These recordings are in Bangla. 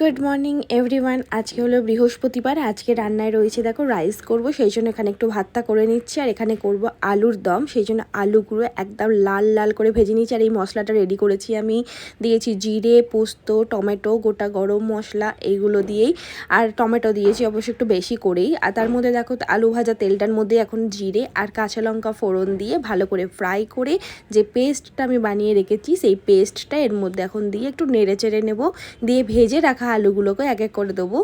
গুড মর্নিং এভরিওয়ান আজকে হলো বৃহস্পতিবার, আজকে রান্নায় রয়েছে, দেখো রাইস করব, সেই জন্য এখানে একটু ভাতটা করে নিচ্ছি, আর এখানে করব আলুর দম, সেই জন্য আলুগুলো একদম লাল লাল করে ভেজে নিচ্ছি আর এই মশলাটা রেডি করেছি আমি। দিয়েছি জিরে, পোস্ত, টমেটো, গোটা গরম মশলা, এইগুলো দিয়েই, আর টমেটো দিয়েছি অবশ্য একটু বেশি করেই। আর তার মধ্যে দেখো, আলু ভাজা তেলটার মধ্যে এখন জিরে আর কাঁচা লঙ্কা ফোড়ন দিয়ে ভালো করে ফ্রাই করে যে পেস্টটা আমি বানিয়ে রেখেছি, সেই পেস্টটা এর মধ্যে এখন দিয়ে একটু নেড়ে চেড়ে নেব, দিয়ে ভেজে রাখা আলুগুলোকে এক এক করে দেবো।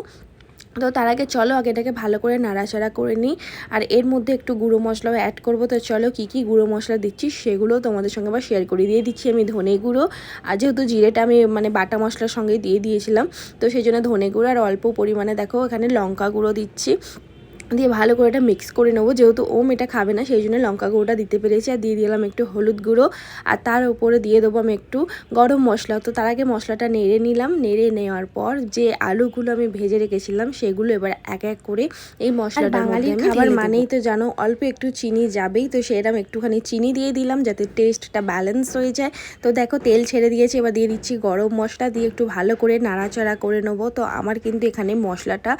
তো তার আগে চলো আগে এটাকে ভালো করে নাড়াচাড়া করে নিই। আর এর মধ্যে একটু গুঁড়ো মশলাও অ্যাড করব। তো চলো কি কি গুঁড়ো মশলা দিচ্ছি সেগুলো তোমাদের সঙ্গে আবার শেয়ার করে দিয়ে দিচ্ছি আমি ধনে গুঁড়ো। আর যেহেতু জিরেটা আমি মানে বাটা মশলার সঙ্গে দিয়ে দিয়েছিলাম, তো সেই জন্য ধনে গুঁড়ো আর অল্প পরিমাণে দেখো এখানে লঙ্কা গুঁড়ো দিচ্ছি। দিয়ে ভালো করে এটা মিক্স করে নেব। যেহেতু ওম এটা খাবে না সেই জন্য লঙ্কা গুঁড়োটা দিতে পেরেছি। আর দিয়ে দিলাম একটু হলুদ গুঁড়ো। আর তার উপরে দিয়ে দেবো আমি একটু গরম মশলা। তো তার আগে মশলাটা নেড়ে নিলাম। নেড়ে নেওয়ার পর যে আলুগুলো আমি ভেজে রেখেছিলাম সেগুলো এবার এক এক করে এই মশলাটা বাঙালি খাবার মানেই তো জানো অল্প একটু চিনি যাবেই। তো সেরকম একটুখানি চিনি দিয়ে দিলাম যাতে টেস্টটা ব্যালেন্স হয়ে যায়। তো দেখো তেল ছেড়ে দিয়েছি এবার দিয়ে দিচ্ছি গরম মশলা। দিয়ে একটু ভালো করে নাড়াচাড়া করে নেব। তো আমার কিন্তু এখানে মশলাটা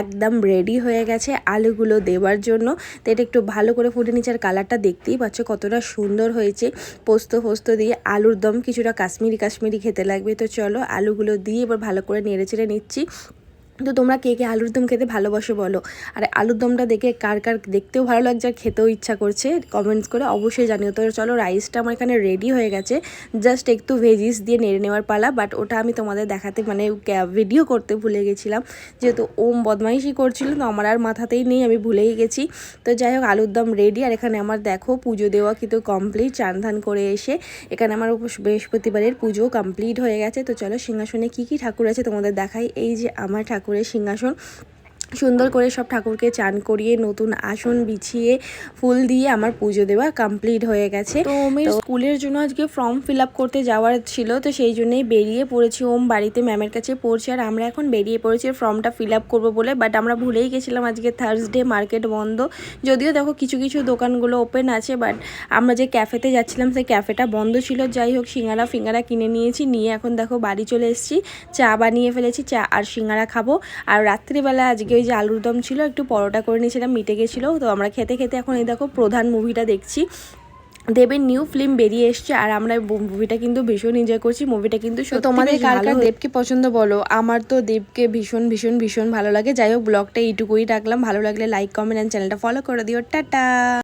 একদম রেডি হয়ে গেছে। আলুগুলো দেওয়ার জন্য। তো এটা একটু ভালো করে ফুটে নিচ্ছে আর কালারটা দেখতেই পাচ্ছ, কতটা সুন্দর হয়েছে। পোস্ত ফোস্ত দিয়ে আলুর দম কিছুটা কাশ্মীরি কাশ্মীরি খেতে লাগবে। তো চলো আলুগুলো দিয়ে এবার ভালো করে নেড়ে চেড়ে নিচ্ছি। তো তোমরা কে কে আলুর দম খেতে ভালোবাসো বলো? আর আলুর দমটা দেখে কার কার দেখতেও ভালো লাগছে আর খেতেও ইচ্ছা করছে কমেন্টস করে অবশ্যই জানিও। তো চলো রাইসটা আমার এখানে রেডি হয়ে গেছে। জাস্ট একটু ভেজিস দিয়ে নেড়ে নেওয়ার পালা বাট ওটা আমি তোমাদের দেখাতে মানে ভিডিও করতে ভুলে গেছিলাম। যেহেতু ওম বদমাইশি করছিল, তো আমার আর মাথাতেই নেই, আমি ভুলেই গেছি। তো যাই হোক, আলুর দম রেডি আর এখানে আমার দেখো, পুজো দেওয়া কিন্তু কমপ্লিট চান ধান করে এসে এখানে আমার বৃহস্পতিবারের পুজো কমপ্লিট হয়ে গেছে। তো চলো সিংহাসনে কী কী ঠাকুর আছে তোমাদের দেখাই। এই যে আমার ঠাকুর ঠাকুরের সিংহাসন সুন্দর করে সব ঠাকুরকে চান করিয়ে নতুন আসন বিছিয়ে ফুল দিয়ে আমার পুজো দেওয়া কমপ্লিট হয়ে গেছে। তো ওমের স্কুলের জন্য আজকে ফর্ম ফিল আপ করতে যাওয়ার ছিল তো সেই জন্যই বেরিয়ে পড়েছি। ওম বাড়িতে ম্যামের কাছে পড়ছে আর আমরা এখন বেরিয়ে পড়েছি ফর্মটা ফিল আপ করব বলে। বাট আমরা ভুলেই গেছিলাম আজকে থার্সডে মার্কেট বন্ধ। যদিও দেখো কিছু কিছু দোকানগুলো ওপেন আছে বাট আমরা যে ক্যাফেতে যাচ্ছিলাম সেই ক্যাফেটা বন্ধ ছিল। যাই হোক সিঙ্গারা ফিঙ্গারা কিনে নিয়েছি নিয়ে এখন দেখো বাড়ি চলে এসেছি। চা বানিয়ে ফেলেছি চা আর সিঙ্গারা খাব। আর রাত্রিবেলা আজকে ওই যে আলুর দম ছিল একটু পরোটা করে নিয়েছিলাম মিটে গেছিল। তো আমরা খেতে খেতে এখন এই দেখো প্রধান মুভিটা দেখছি। দেবের নিউ ফিল্ম বেরিয়ে এসছে আর আমরা মুভিটা কিন্তু ভীষণ এনজয় করছি। মুভিটা কিন্তু তোমাদের কার কার দেবকে পছন্দ বলো? আমার তো দেবকে ভীষণ ভীষণ ভীষণ ভালো লাগে। যাই হোক ব্লগটা এইটুকুই রাখলাম। ভালো লাগলে লাইক কমেন্ট অ্যান্ড চ্যানেলটা ফলো করে দিও। টাটা!